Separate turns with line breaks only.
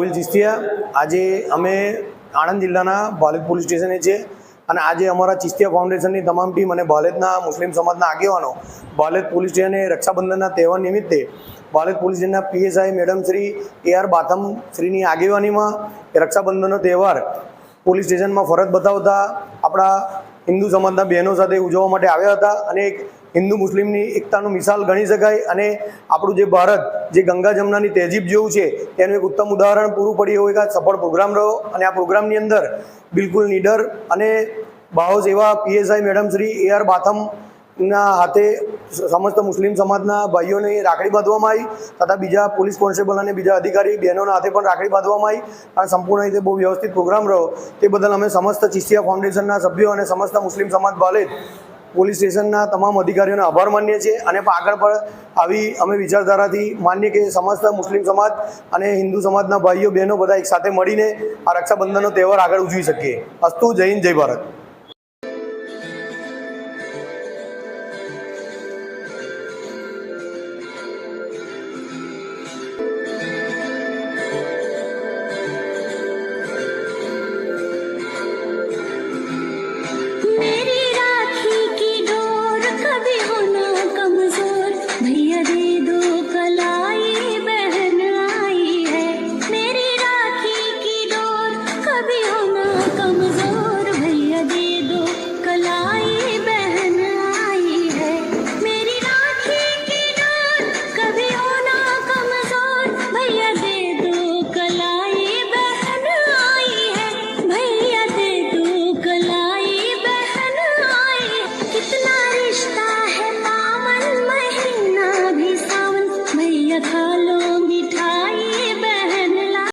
ગોવિલ ચિસ્તિયા આજે અમે આણંદ જિલ્લાના ભાલેત પોલીસ સ્ટેશને છે અને આજે અમારા ચિસ્તિયા ફાઉન્ડેશનની તમામ ટીમ અને ભાલેતના મુસ્લિમ સમાજના આગેવાનો ભાલેત પોલીસ સ્ટેશને રક્ષાબંધનના તહેવાર નિમિત્તે ભાલેદ પોલીસ સ્ટેશનના PSI madam Shri A R Batham શ્રીની આગેવાનીમાં રક્ષાબંધનનો તહેવાર પોલીસ સ્ટેશનમાં ફરજ બતાવતા આપણા હિન્દુ સમાજના બહેનો સાથે ઉજવવા માટે આવ્યા હતા અને એક હિન્દુ મુસ્લિમની એકતાનું મિસાલ ગણી શકાય અને આપણું જે ભારત, જે ગંગા જમનાની તહેજીબ જેવું છે, તેનું એક ઉત્તમ ઉદાહરણ પૂરું પડ્યું હોય કે સફળ પ્રોગ્રામ રહ્યો અને આ પ્રોગ્રામની અંદર બિલકુલ નીડર અને બાહોશ એવા PSI madam Shri A R બાથમના હાથે સમસ્ત મુસ્લિમ સમાજના ભાઈઓને રાખડી બાંધવામાં આવી, તથા બીજા પોલીસ કોન્સ્ટેબલ અને બીજા અધિકારી બહેનોના હાથે પણ રાખડી બાંધવામાં આવી અને સંપૂર્ણ રીતે બહુ વ્યવસ્થિત પ્રોગ્રામ રહ્યો. તે બદલ અમે સમસ્ત ચિસ્તિયા ફાઉન્ડેશનના સભ્યો અને સમસ્ત મુસ્લિમ સમાજ બાલેદ પોલીસ સ્ટેશનના તમામ અધિકારીઓનો આભાર માનીએ છીએ અને આગળ પણ આવી અમે વિચારધારાથી માનીએ કે સમસ્ત મુસ્લિમ સમાજ અને હિન્દુ સમાજના ભાઈઓ, બહેનો બધા એકસાથે મળીને આ રક્ષાબંધનનો તહેવાર આગળ ઉજવી શકીએ. અસ્તુ હિન્દ, જય ભારત.